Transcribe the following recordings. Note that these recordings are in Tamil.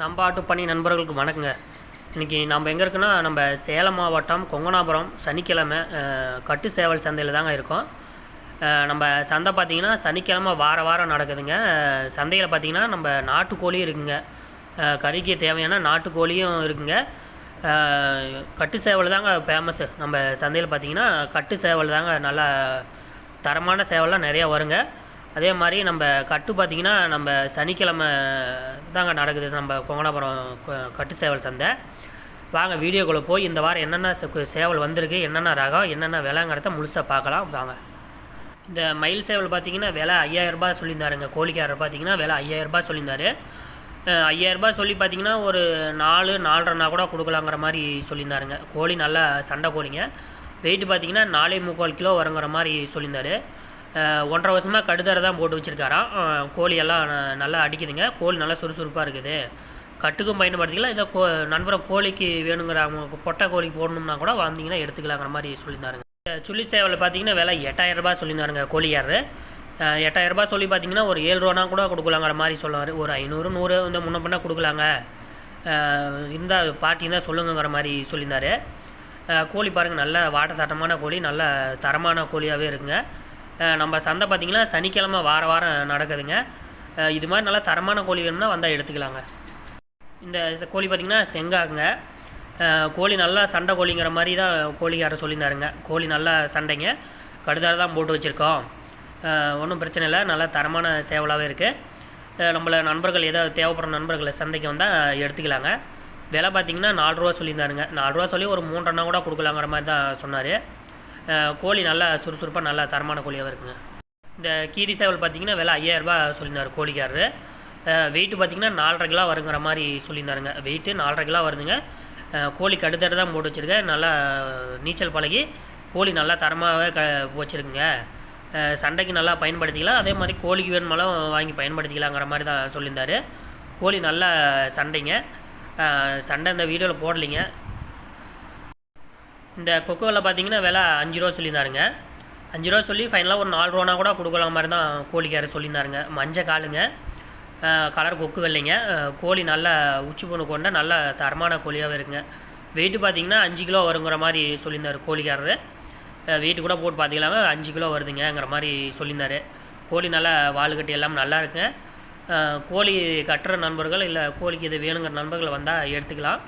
நம்பாட்டு பணி நண்பர்களுக்கு வணக்கங்க. இன்றைக்கி நம்ம எங்கே இருக்குன்னா நம்ம சேலம் மாவட்டம் கொங்கனாபுரம் சனிக்கிழமை கட்டு சேவல் சந்தையில் தாங்க இருக்கோம். நம்ம சந்தை பார்த்திங்கன்னா சனிக்கிழமை வார வாரம் நடக்குதுங்க. சந்தையில் பார்த்திங்கன்னா நம்ம நாட்டுக்கோழியும் இருக்குங்க. கறிக்கு தேவையான நாட்டுக்கோழியும் இருக்குங்க. கட்டு சேவல் தாங்க ஃபேமஸ்ஸு நம்ம சந்தையில் பார்த்திங்கன்னா கட்டு சேவல் தாங்க நல்லா தரமான சேவல்லாம் நிறையா வருங்க. அதே மாதிரி நம்ம கட்டு பார்த்திங்கன்னா நம்ம சனிக்கிழமை தாங்க நடக்குது. நம்ம கொங்கனாபுரம் கட்டு சேவல் சந்தை. வாங்க வீடியோக்குள்ளே போய் இந்த வாரம் என்னென்ன சே- சேவல் வந்திருக்கு என்னென்ன ரகம் என்னென்ன விலைங்கிறத முழுசாக பார்க்கலாம் வாங்க. இந்த மயில் சேவல் பார்த்தீங்கன்னா விலை ஐயாயிரரூபா சொல்லியிருந்தாருங்க. கோழிக்காரர் பார்த்தீங்கன்னா விலை ஐயாயிரரூபா சொல்லியிருந்தாரு. ஐயாயிரரூபா சொல்லி பார்த்தீங்கன்னா ஒரு நாலு நாலரைனா கூட கொடுக்கலாங்கிற மாதிரி சொல்லியிருந்தாருங்க. கோழி நல்லா சண்டை கோழிங்க. வெயிட் பார்த்தீங்கன்னா நாலே முக்கால் கிலோ வருங்கிற மாதிரி சொல்லியிருந்தாரு. ஒன்றரை வருஷமாக கடுதரை தான் போட்டு வச்சுருக்காராம். கோழியெல்லாம் நல்லா அடிக்குதுங்க. கோழி நல்லா சுறுசுறுப்பாக இருக்குது. கட்டுக்கும் பயன்படுத்திக்கலாம் இதை கோ நண்பரை கோழிக்கு வேணுங்கிற அவங்க பொட்டை கோழிக்கு போடணும்னா கூட வந்தீங்கன்னா எடுத்துக்கலாங்கிற மாதிரி சொல்லியிருந்தாருங்க. சுள்ளி சேவல் பார்த்தீங்கன்னா விலை எட்டாயிரரூபா சொல்லியிருந்தாருங்க கோழியார் எட்டாயிரரூபா சொல்லி பார்த்தீங்கன்னா ஒரு ஏழு ரூபானா கூட கொடுக்கலாங்கிற மாதிரி சொல்லுவார். ஒரு ஐநூறு நூறு இந்த முன்ன பண்ணால் கொடுக்கலாங்க. இருந்தால் பாட்டி இருந்தால் சொல்லுங்கங்கிற மாதிரி சொல்லியிருந்தார். கோழி பாருங்கள் நல்ல வாட்ட சாட்டமான கோழி நல்ல தரமான கோழியாகவே இருக்குங்க. நம்ம சந்தை பார்த்திங்கன்னா சனிக்கிழமை வார வாரம் நடக்குதுங்க. இது மாதிரி நல்லா தரமான கோழி வேணும்னா வந்தால் எடுத்துக்கலாங்க. இந்த கோழி பார்த்திங்கன்னா செங்காங்க கோழி நல்லா சண்டை கோழிங்கிற மாதிரி தான் கோழிக்காரர் சொல்லியிருந்தாருங்க. கோழி நல்லா சண்டைங்க. கடுதார தான் போட்டு வச்சுருக்கோம். ஒன்றும் பிரச்சனை இல்லை. நல்லா தரமான சேவலாகவே இருக்குது நம்மள நண்பர்கள் ஏதாவது தேவைப்படுற நண்பர்களை சந்தைக்கு வந்தால் எடுத்துக்கலாங்க. விலை பார்த்தீங்கன்னா நாலு ரூபா சொல்லியிருந்தாருங்க. நாலு ரூபா சொல்லி ஒரு மூன்றண்ணா கூட கொடுக்கலாங்கிற மாதிரி தான் சொன்னார். கோழி நல்லா சுறுசுறுப்பாக நல்லா தரமான கோழியாக இருக்குங்க. இந்த கீரி சேவல் பார்த்தீங்கன்னா விலை ஐயாயிரரூபா சொல்லியிருந்தார் கோழிக்காரரு. வெயிட்டு பார்த்தீங்கன்னா நாலரை கிலோ வருங்கிற மாதிரி சொல்லியிருந்தாருங்க. வெயிட்டு நாலரை கிலோ வருதுங்க. கோழிக்கு கோழி தான் போட்டு வச்சுருக்கேன். நல்லா நீச்சல் பழகி கோழி நல்லா தரமாகவே க வச்சுருக்குங்க. சண்டைக்கு நல்லா பயன்படுத்திக்கலாம். அதே மாதிரி கோழிக்கு வேணுமாலும் வாங்கி பயன்படுத்திக்கலாங்கிற மாதிரி தான் சொல்லியிருந்தாரு. கோழி நல்லா சண்டைங்க. சண்டை இந்த வீடியோவில் போடலைங்க. இந்த கொக்கோவில் பார்த்தீங்கன்னா விலை அஞ்சு ரூபா சொல்லியிருந்தாருங்க. அஞ்சு ரூபா சொல்லி ஃபைனலாக ஒரு நாலு ரூபா கூட கொடுக்கலாம் மாதிரி தான் கோழிக்காரர் சொல்லியிருந்தாருங்க. மஞ்சள் காலுங்க. கலர் கொக்கு வெள்ளைங்க. கோழி நல்லா உச்சி பொண்ணு கொண்ட நல்ல தரமான கோழியாகவே இருக்குங்க. வெயிட்டு பார்த்தீங்கன்னா அஞ்சு கிலோ வருங்கிற மாதிரி சொல்லியிருந்தார் கோழிக்காரரு. வெயிட்டு கூட போட்டு பார்த்துக்கலாங்க அஞ்சு கிலோ வருதுங்கங்கிற மாதிரி சொல்லியிருந்தார். கோழி நல்லா வால் கட்டி எல்லாம் நல்லா இருக்குங்க. கோழி கட்டுற நண்பர்கள் இல்லை கோழிக்கு இது வேணுங்கிற நண்பர்கள் வந்தால் எடுத்துக்கலாம்.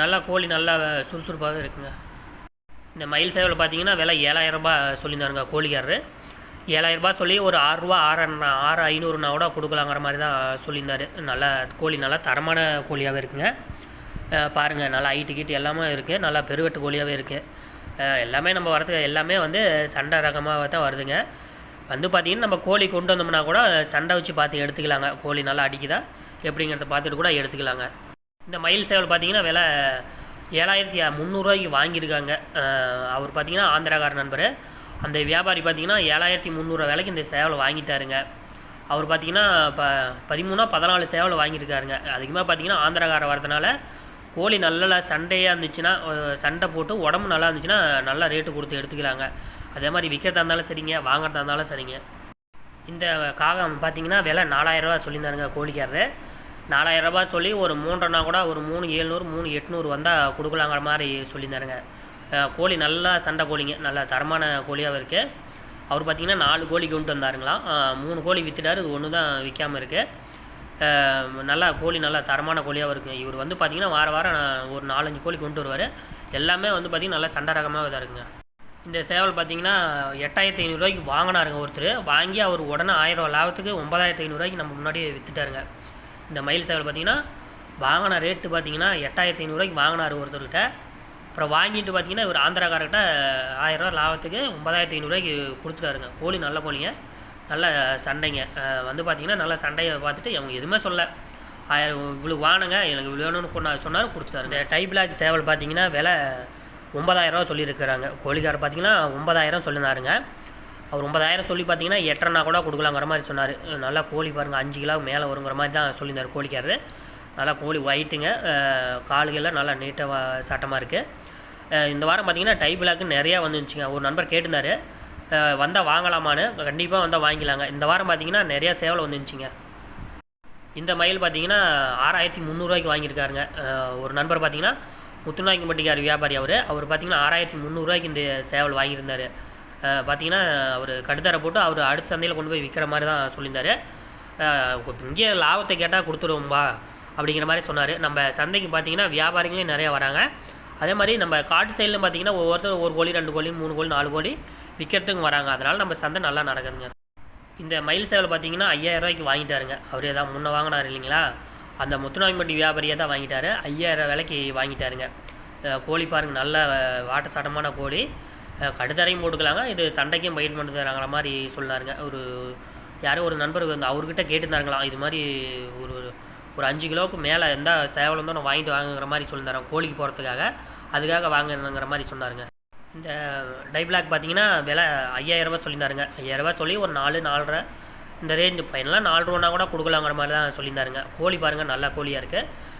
நல்லா கோழி நல்லா சுறுசுறுப்பாகவே இருக்குங்க. இந்த மயில் சேவல் பார்த்தீங்கன்னா விலை ஏழாயிரம் ரூபாய் சொல்லியிருந்தாருங்க கோழிக்காரரு. ஏழாயிரம் ரூபாய் சொல்லி ஒரு ஆறுரூவா ஆறு ஆறு ஐநூறுனா கூட கொடுக்கலாங்கிற மாதிரி தான் சொல்லியிருந்தாரு. நல்லா கோழி நல்லா தரமான கோழியாகவே இருக்குங்க. பாருங்கள் நல்லா ஹைட்டு கீட்டு எல்லாமே இருக்குது நல்லா பெருவெட்டு கோழியாகவே இருக்குது எல்லாமே நம்ம வரதுக்கு எல்லாமே வந்து சண்டை ரகமாக தான் வருதுங்க. வந்து பார்த்திங்கன்னா நம்ம கோழி கொண்டு வந்தோம்னா கூட சண்டை வச்சு பார்த்து எடுத்துக்கலாங்க. கோழி நல்லா அடிக்குதா? எப்படிங்கிறத பார்த்துட்டு கூட எடுத்துக்கலாங்க. இந்த மயில் சேவல் பார்த்தீங்கன்னா விலை ஏழாயிரத்தி முந்நூறுரூவாய்க்கு வாங்கியிருக்காங்க. அவர் பார்த்தீங்கன்னா ஆந்திராக்கார நண்பர். அந்த வியாபாரி பார்த்தீங்கன்னா ஏழாயிரத்தி முந்நூறுரூவா விலைக்கு இந்த சேவலை வாங்கிட்டாருங்க. அவர் பார்த்தீங்கன்னா ப பதிமூணா பதினாலு சேவலை வாங்கியிருக்காருங்க. அதிகமாக பார்த்தீங்கன்னா ஆந்திராக்கார வரதுனால கோழி நல்ல சண்டையாக இருந்துச்சுன்னா சண்டை போட்டு உடம்பு நல்லா இருந்துச்சுன்னா நல்லா ரேட்டு கொடுத்து எடுத்துக்கலாங்க. அதே மாதிரி விற்கிறதா இருந்தாலும் சரிங்க வாங்குறதா இருந்தாலும் சரிங்க. இந்த காகம் பார்த்தீங்கன்னா விலை நாலாயிரரூவா சொல்லியிருந்தாருங்க கோழிக்காரரு. நாலாயிரரூபா சொல்லி ஒரு மூன்றுனா கூட ஒரு மூணு ஏழ்நூறு மூணு எட்நூறு வந்தால் கொடுக்கலாங்கிற மாதிரி சொல்லியிருந்தாருங்க. கோழி நல்லா சண்டை கோழிங்க. நல்ல தரமான கோழியாகவும் இருக்குது அவர் பார்த்திங்கன்னா நாலு கோழி கொண்டு வந்தாருங்களாம் மூணு கோழி விற்றுட்டாரு இது ஒன்று தான் விற்காமல் இருக்குது நல்லா கோழி நல்லா தரமான கோழியாகவும் இருக்குது இவர் வந்து பார்த்தீங்கன்னா வார வாரம் ஒரு நாலஞ்சு கோழி கொண்டு வருவார். எல்லாமே வந்து பார்த்திங்கன்னா நல்லா சண்டை ரகமாக தான் இருக்குங்க. இந்த சேவல் பார்த்தீங்கன்னா எட்டாயிரத்தி ஐநூறுரூவாய்க்கு வாங்கினாருங்க ஒருத்தர். வாங்கி அவர் உடனே ஆயிரம் லாபத்துக்கு ஒன்பதாயிரத்தி ஐநூறுரூவாய்க்கு நம்ம முன்னாடியே விற்றுட்டாருங்க இந்த மயில் சேவல் பார்த்தீங்கன்னா வாங்கின ரேட்டு பார்த்தீங்கன்னா எட்டாயிரத்தி ஐநூறுரூவாய்க்கு வாங்கினார் ஒருத்தர்கிட்ட. அப்புறம் வாங்கிட்டு பார்த்தீங்கன்னா இவர் ஆந்திராக்காரர்கிட்ட ஆயிரம் ரூபா லாபத்துக்கு ஒன்பதாயிரத்தி ஐநூறுரூவாய்க்கு கொடுத்துட்டாருங்க. கோழி நல்ல கோழிங்க. நல்ல சண்டைங்க. வந்து பார்த்தீங்கன்னா நல்ல சண்டையை பார்த்துட்டு அவங்க எதுவுமே சொல்ல. ஆயிரம் இவ்வளோ வாணுங்க எனக்கு இவ்வளோ வேணும்னு கொண்டா சொன்னார் கொடுத்துட்டாரு இந்த டை பிளாக் சேவல் பார்த்தீங்கன்னா விலை ஒன்பதாயிரரூவா சொல்லியிருக்கிறாங்க. கோழிக்காரர் பார்த்தீங்கன்னா ஒன்பதாயிரம் சொல்லினாருங்க. அவர் ஒன்பதாயிரம் சொல்லி பார்த்தீங்கன்னா எட்டரைனா கூட கொடுக்கலாங்கிற மாதிரி சொன்னார். நல்லா கோழி பாருங்கள் அஞ்சு கிலோ மேலே வருங்கிற மாதிரி தான் சொல்லியிருந்தார் கோழிக்காரரு. நல்லா கோழி ஒயிட்டுங்க கால்கள்லாம் நல்லா நீட்டாக சட்டமாக இருக்குது இந்த வாரம் பார்த்தீங்கன்னா டை பிளாக்கு நிறையா வந்துருந்துச்சுங்க ஒரு நண்பர் கேட்டிருந்தாரு. வந்தால் வாங்கலாமான்னு கண்டிப்பாக வந்தால் வாங்கிக்கலாங்க. இந்த வாரம் பார்த்தீங்கன்னா நிறையா சேவல் வந்துருந்துச்சிங்க இந்த மயில் பார்த்தீங்கன்னா ஆறாயிரத்தி முந்நூறுரூவாய்க்கு வாங்கியிருக்காருங்க. ஒரு நண்பர் பார்த்தீங்கன்னா முத்துநாயக்கம்பட்டிக்கார் வியாபாரி அவர். அவர் பார்த்தீங்கன்னா ஆறாயிரத்தி முந்நூறுரூவாய்க்கு இந்த சேவல் வாங்கியிருந்தார். பார்த்தீங்கன்னா அவர் கடுத்தரை போட்டு அவர் அடுத்த சந்தையில் கொண்டு போய் விற்கிற மாதிரி தான் சொல்லியிருந்தார். இங்கே லாபத்தை கேட்டால் கொடுத்துருவோம்பா அப்படிங்கிற மாதிரி சொன்னார். நம்ம சந்தைக்கு பார்த்தீங்கன்னா வியாபாரிகளே நிறையா வராங்க. அதே மாதிரி நம்ம காட்டு சைடில் பார்த்தீங்கன்னா ஒவ்வொருத்தர் ஒரு கோழி ரெண்டு கோழி மூணு கோழி நாலு கோழி விற்கிறதுக்கு வராங்க. அதனால் நம்ம சந்தை நல்லா நடக்குதுங்க. இந்த மயில் சேவல் பார்த்தீங்கன்னா ஐயாயிரம் ரூபாய்க்கு வாங்கிட்டாருங்க. அவர் ஏதாவது முன்னே வாங்கினார் இல்லைங்களா? அந்த முத்துநாயம்பட்டி வியாபாரியை தான் வாங்கிட்டாரு. ஐயாயிரம் விலைக்கு வாங்கிட்டாருங்க. கோழி பாருங்க நல்ல வாட்டசாட்டமான கோழி. அஹ், போட்டுக்கலாங்க. இது சண்டைக்கும் பயிர் பண்ணி தராங்கிற மாதிரி சொன்னாருங்க. ஒரு யாரோ ஒரு நண்பர் வந்து அவர்கிட்ட கேட்டுருந்தாருங்களாம் இது மாதிரி ஒரு ஒரு அஞ்சு கிலோவுக்கு மேலே எந்த சேவலம் தான் வாங்கிட்டு வாங்குங்கிற மாதிரி சொல்லியிருந்தாங்க கோழிக்கு போகிறதுக்காக அதுக்காக வாங்கணுங்கிற மாதிரி சொன்னாருங்க. இந்த டை பிளாக் பார்த்தீங்கன்னா விலை ஐயாயிரரூபா சொல்லியிருந்தாருங்க. ஐயாயிரரூபா சொல்லி ஒரு நாலு நாலரை இந்த ரேஞ்ச் ஃபைனலாக நாலு ரூபா கூட கொடுக்கலாங்கிற மாதிரி தான் சொல்லியிருந்தாருங்க. கோழி பாருங்கள் நல்ல கோழியாக இருக்குது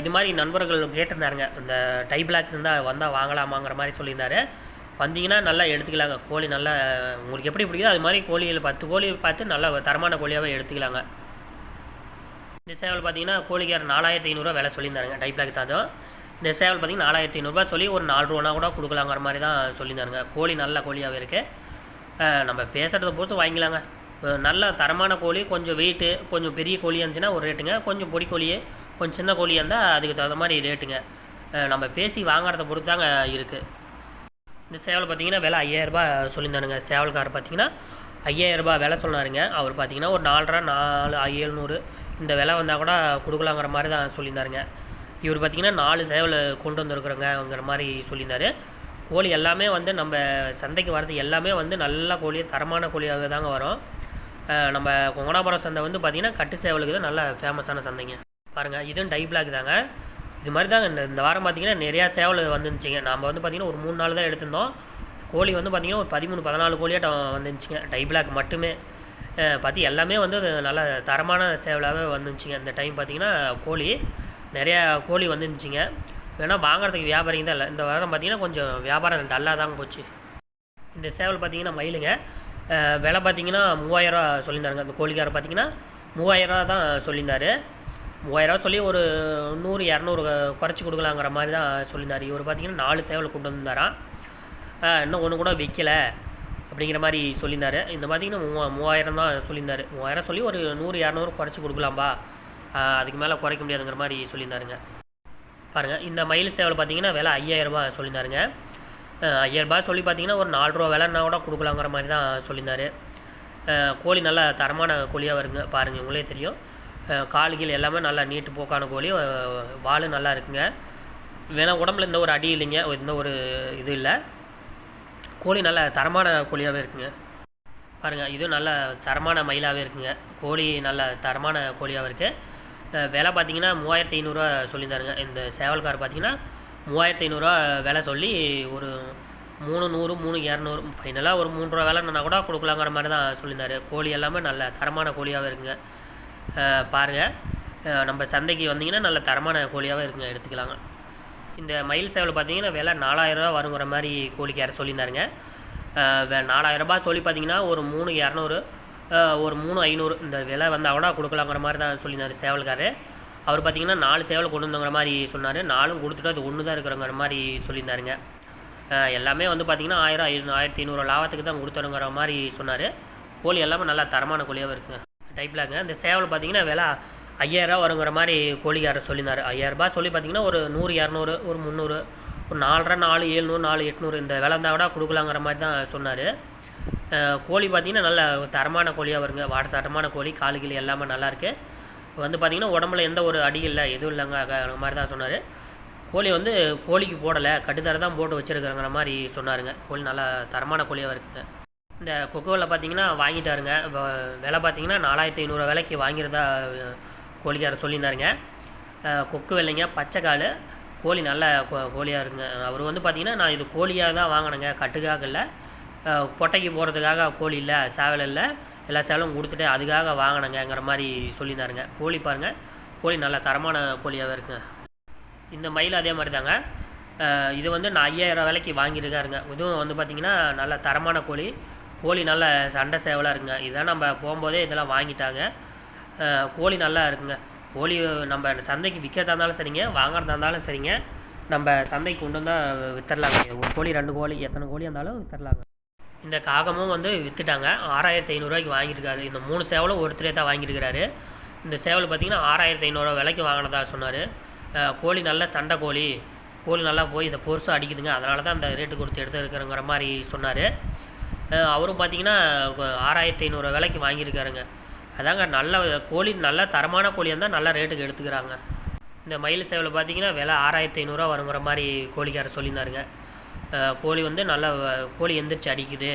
இது மாதிரி நண்பர்கள் கேட்டிருந்தாருங்க. இந்த டை பிளாக் இருந்தால் வந்தால் வாங்கலாமாங்கிற மாதிரி சொல்லியிருந்தாரு. வந்தீங்கன்னா நல்லா எடுத்துக்கலாங்க. கோழி நல்லா உங்களுக்கு எப்படி பிடிக்குதோ அது மாதிரி கோழிகள் பத்து கோழி பார்த்து நல்லா தரமான கோழியாகவே எடுத்துக்கலாங்க. இந்த சேவல் பார்த்தீங்கன்னா கோழிக்கார் நாலாயிரத்தி ஐநூறுரூவா விலை சொல்லியிருந்தாருங்க. டைப்ளாக் தான் இந்த சேவல் பார்த்தீங்கன்னா நாலாயிரத்தி ஐநூறுரூவா சொல்லி ஒரு நாலு ரூபா கூட கொடுக்கலாங்கிற மாதிரி தான் சொல்லியிருந்தாருங்க. கோழி நல்ல கோழியாகவே இருக்குது நம்ம பேசுகிறத பொறுத்து வாங்கிக்கலாங்க. நல்ல தரமான கோழி கொஞ்சம் வெயிட்டு கொஞ்சம் பெரிய கோழியாக இருந்துச்சுன்னா ஒரு ரேட்டுங்க கொஞ்சம் பொடி கோழி கொஞ்சம் சின்ன கோழியாக இருந்தால் அதுக்கு தகுந்த மாதிரி ரேட்டுங்க நம்ம பேசி வாங்குறத பொறுத்து தாங்க இருக்குது இந்த சேவல் பார்த்தீங்கன்னா விலை ஐயாயிரரூபா சொல்லியிருந்தானுங்க. சேவல்கார் பார்த்தீங்கன்னா ஐயாயிரரூபா விலை சொன்னாருங்க. அவர் பார்த்தீங்கன்னா ஒரு நாலரை நாலு ஏழ்நூறு இந்த விலை வந்தால் கூட கொடுக்கலாங்கிற மாதிரி தான் சொல்லியிருந்தாருங்க. இவர் பார்த்தீங்கன்னா நாலு சேவல் கொண்டு வந்திருக்குறோங்கிற மாதிரி சொல்லியிருந்தாரு. கோழி எல்லாமே வந்து நம்ம சந்தைக்கு வரது எல்லாமே வந்து நல்ல கோழி தரமான கோழியாக தாங்க வரும். நம்ம கொங்கனாபுரம் சந்தை வந்து பார்த்திங்கன்னா கட்டு சேவலுக்கு தான் நல்ல ஃபேமஸான சந்தைங்க. பாருங்கள் இதுவும் டை பிளாக் தாங்க. இது மாதிரி தாங்க இந்த இந்த வாரம் பார்த்தீங்கன்னா நிறையா சேவல் வந்துருந்துச்சிங்க. நாம் வந்து பார்த்திங்கன்னா ஒரு மூணு நாள் தான் எடுத்திருந்தோம். கோழி வந்து பார்த்திங்கன்னா ஒரு பதிமூணு பதினாலு கோழியாட்டம் வந்துருந்துச்சிங்க. டை பிளாக் மட்டுமே. அஹ் பார்த்து எல்லாமே வந்து அது நல்ல தரமான சேவலாகவே வந்துருந்துச்சிங்க. இந்த டைம் பார்த்திங்கன்னா கோழி நிறையா கோழி வந்துருந்துச்சிங்க. வேணால் வாங்குறதுக்கு வியாபாரிங்க தான் இல்லை. இந்த வாரம் பார்த்திங்கன்னா கொஞ்சம் வியாபாரம் டல்லாக தான் போச்சு. இந்த சேவல் பார்த்தீங்கன்னா மயிலுங்க. விலை பார்த்திங்கன்னா மூவாயிரரூவா சொல்லியிருந்தாருங்க. அந்த கோழிக்காரர் பார்த்திங்கன்னா மூவாயிரரூவா தான் சொல்லியிருந்தாரு. மூவாயிரரூவா சொல்லி ஒரு நூறு இரநூறு குறைச்சி கொடுக்கலாங்கிற மாதிரி தான் சொல்லியிருந்தார். இவர் பார்த்திங்கன்னா நாலு சேவலை கொண்டு வந்தாராம் இன்னும் ஒன்று கூட விற்கல அப்படிங்கிற மாதிரி சொல்லியிருந்தாரு. இந்த பார்த்திங்கன்னா மூவா மூவாயிரம் தான் சொல்லியிருந்தார். மூவாயிரம் சொல்லி ஒரு நூறு இரநூறு குறைச்சி கொடுக்கலாம்பா. அதுக்கு மேலே குறைக்க முடியாதுங்கிற மாதிரி சொல்லியிருந்தாருங்க. பாருங்கள் இந்த மயில் சேவல் பார்த்தீங்கன்னா விலை ஐயாயிரரூபா சொல்லியிருந்தாருங்க. ஐயாயிரரூபா சொல்லி பார்த்தீங்கன்னா ஒரு நாலு ரூபா விலைன்னா கூட கொடுக்கலாங்கிற மாதிரி தான் சொல்லியிருந்தார். கோழி நல்லா தரமான கோழியாக வருங்க பாருங்கள் உங்களே தெரியும். கால் கீழ் எல்லாமே நல்லா நீட்டு போக்கான கோழி அஹ் வால் நல்லா இருக்குங்க. வேணால் உடம்புல எந்த ஒரு அடி இல்லைங்க எந்த ஒரு இது இல்லை. கோழி நல்ல தரமான கோழியாகவே இருக்குங்க. பாருங்கள் இதுவும் நல்ல தரமான மயிலாகவே இருக்குங்க. கோழி நல்ல தரமான கோழியாகவும் இருக்குது விலை பார்த்தீங்கன்னா மூவாயிரத்தி ஐநூறுரூவா சொல்லியிருந்தாருங்க. இந்த சேவல்கார் பார்த்தீங்கன்னா மூவாயிரத்தி ஐநூறுரூவா விலை சொல்லி ஒரு மூணு நூறு மூணு இரநூறு ஃபைனலாக ஒரு மூணு ரூபா விலைன்னா கூட கொடுக்கலாங்கிற மாதிரி தான் சொல்லியிருந்தாரு. கோழி எல்லாமே நல்ல தரமான கோழியாகவே இருக்குங்க. பாருங்கள் நம்ம சந்தைக்கு வந்தீங்கன்னா நல்ல தரமான கோழியாகவே இருக்குங்க எடுத்துக்கலாங்க. இந்த மயில் சேவல் பார்த்தீங்கன்னா விலை நாலாயிரரூவா வருங்கிற மாதிரி கோழிக்கார சொல்லியிருந்தாருங்க. அஹ் வே- நாலாயிரம் ரூபாய் சொல்லி பார்த்தீங்கன்னா ஒரு மூணு இரநூறு ஒரு மூணு ஐநூறு இந்த விலை வந்து அவனா கொடுக்கலாங்கிற மாதிரி தான் சொல்லியிருந்தார் சேவல்காரர். அவர் பார்த்தீங்கன்னா நாலு சேவல் கொண்டு வந்தங்கிற மாதிரி சொன்னார். நாலும் கொடுத்துட்டு அது ஒன்று தான் இருக்கிறங்கிற மாதிரி சொல்லியிருந்தாருங்க. எல்லாமே வந்து பார்த்தீங்கன்னா ஆயிரம் ஐநூறு ஆயிரத்தி ஐநூறு லாபத்துக்கு தான் கொடுத்துருங்கிற மாதிரி சொன்னார். கோழி எல்லாமே நல்லா தரமான கோழியாகவும் இருக்குங்க. டைப்லாங்க. இந்த சேவல் பார்த்தீங்கன்னா விலை ஐயாயிரரூவா வருங்கிற மாதிரி கோழிக்காரர் சொல்லியிருந்தார். ஐயாயிரரூபா சொல்லி பார்த்தீங்கன்னா ஒரு நூறு இரநூறு ஒரு முந்நூறு ஒரு நாலரை நாலு ஏழ்நூறு நாலு எட்நூறு இந்த விலை இருந்தால் கூட கொடுக்கலாங்கிற மாதிரி தான் சொன்னார். கோழி பார்த்தீங்கன்னா நல்ல தரமான கோழியாக வருங்க. வாடசாட்டமான கோழி காலு கிளி எல்லாமே நல்லாயிருக்கு வந்து பார்த்திங்கன்னா உடம்புல எந்த ஒரு அடி இல்லை எதுவும் இல்லைங்க அந்த மாதிரி தான் சொன்னார். கோழி வந்து கோழிக்கு போடலை கட்டுத்தர தான் போட்டு வச்சுருக்குறங்கிற மாதிரி சொன்னாருங்க. கோழி நல்லா தரமான கோழியாக இருக்குங்க. இந்த கொக்குவில் பார்த்தீங்கன்னா வாங்கிட்டாருங்க. வ- விலை பார்த்தீங்கன்னா நாலாயிரத்தி ஐநூறு விலைக்கு வாங்கிறதா கோழிக்காரர் சொல்லியிருந்தாருங்க. கொக்கு வெள்ளைங்க பச்சைக்கால் கோழி நல்ல கோ- கோழியாக இருக்குங்க. அவர் வந்து பார்த்தீங்கன்னா நான் இது கோழியாக தான் வாங்கினேங்க. கட்டுக்காக இல்லை. பொட்டைக்கு போகிறதுக்காக கோழி இல்லை சேவல் இல்லை. எல்லா சேவலும் கொடுத்துட்டு அதுக்காக வாங்கினேங்கிற மாதிரி சொல்லியிருந்தாருங்க. கோழி பாருங்கள் கோழி நல்ல தரமான கோழியாகவே இருக்குங்க. இந்த மயில் அதே மாதிரி தாங்க. இது வந்து நான் ஐயாயிரம் விலைக்கு வாங்கியிருக்காருங்க. இதுவும் வந்து பார்த்திங்கன்னா நல்ல தரமான கோழி. கோழி நல்ல சண்டை சேவலாக இருக்குங்க. இதான் நம்ம போகும்போதே இதெல்லாம் வாங்கிட்டாங்க. கோழி நல்லா இருக்குங்க. கோழி நம்ம சந்தைக்கு விற்கிறதா இருந்தாலும் சரிங்க வாங்குறதா இருந்தாலும் சரிங்க. நம்ம சந்தைக்கு கொண்டு வந்தால் விற்றுலாங்க ஒரு கோழி ரெண்டு கோழி எத்தனை கோழி இருந்தாலும் விற்றுலாங்க இந்த காகமும் வந்து விற்றுட்டாங்க ஆறாயிரத்தி ஐநூறுரூவாய்க்கு வாங்கியிருக்காரு. இந்த மூணு சேவலும் ஒருத்தரே தான் வாங்கியிருக்கிறாரு. இந்த சேவல் பார்த்தீங்கன்னா ஆறாயிரத்தி ஐநூறுரூவா விலைக்கு வாங்கினதா சொன்னார். கோழி நல்ல சண்டை கோழி. கோழி நல்லா போய் இதை பொருசாக அடிக்குதுங்க. அதனால தான் அந்த ரேட்டு கொடுத்து எடுத்துருக்குறங்கிற மாதிரி சொன்னார். அவரும் பார்த்தீங்கன்னா ஆறாயிரத்தி ஐநூறுரூவா விலைக்கு வாங்கியிருக்காருங்க. அதாங்க நல்ல கோழி நல்ல தரமான கோழியாக இருந்தால் நல்ல ரேட்டுக்கு எடுத்துக்கிறாங்க. இந்த மயில் சேவலை பார்த்தீங்கன்னா விலை ஆறாயிரத்தி ஐநூறுரூவா வருங்கிற மாதிரி கோழிக்காரர் சொல்லியிருந்தாருங்க. கோழி வந்து நல்லா கோழி எந்திரிச்சு அடிக்குது.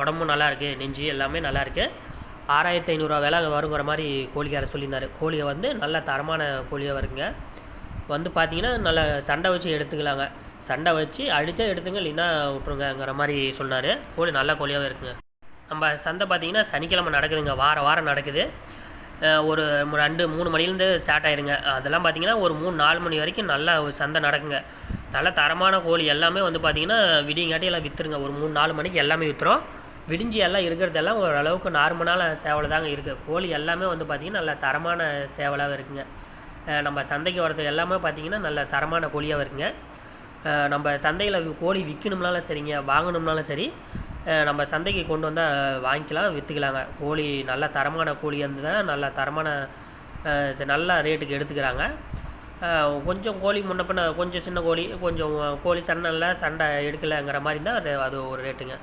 உடம்பும் நல்லா இருக்குது நெஞ்சு எல்லாமே நல்லா இருக்குது ஆறாயிரத்தி ஐநூறுரூவா விலை வருங்கிற மாதிரி கோழிக்காரர் சொல்லியிருந்தாரு. கோழியை வந்து நல்ல தரமான கோழியாக வருங்க. வந்து பார்த்தீங்கன்னா நல்ல சண்டை வச்சு எடுத்துக்கலாங்க. சண்டை வச்சு அடித்தா எடுத்துங்க இல்லைன்னா விட்ருங்கங்கிற மாதிரி சொன்னார். கோழி நல்ல கோழியாகவே இருக்குங்க. நம்ம சந்தை பார்த்தீங்கன்னா சனிக்கிழமை நடக்குதுங்க. வார வாரம் நடக்குது. ஒரு ரெண்டு மூணு மணிலேருந்து ஸ்டார்ட் ஆயிருங்க. அதெல்லாம் பார்த்தீங்கன்னா ஒரு மூணு நாலு மணி வரைக்கும் நல்லா ஒரு சந்தை நடக்குங்க. நல்ல தரமான கோழி எல்லாமே வந்து பார்த்தீங்கன்னா விடியங்காட்டி எல்லாம் விற்றுருங்க ஒரு மூணு நாலு மணிக்கு எல்லாமே விற்றுரும் விடிஞ்சு எல்லாம் இருக்கிறதெல்லாம் ஓரளவுக்கு நார்மலான சேவலை தாங்க இருக்குது கோழி எல்லாமே வந்து பார்த்திங்கன்னா நல்ல தரமான சேவலாகவே இருக்குங்க. நம்ம சந்தைக்கு வரது எல்லாமே பார்த்திங்கன்னா நல்ல தரமான கோழியாக இருக்குங்க. நம்ம சந்தையில் கோழி விற்கணும்னாலும் சரிங்க வாங்கணும்னாலும் சரி நம்ம சந்தைக்கு கொண்டு வந்தால் வாங்கிக்கலாம் விற்றுக்கலாங்க கோழி நல்ல தரமான கோழி இருந்ததுன்னா நல்ல தரமான ச- நல்ல ரேட்டுக்கு எடுத்துக்கிறாங்க. கொஞ்சம் கோழி முன்ன பின்ன கொஞ்சம் சின்ன கோழி கொஞ்சம் கோழி சண்டை இல்லை சண்டை எடுக்கலைங்கிற மாதிரி இருந்தால் அது ஒரு ரேட்டுங்க.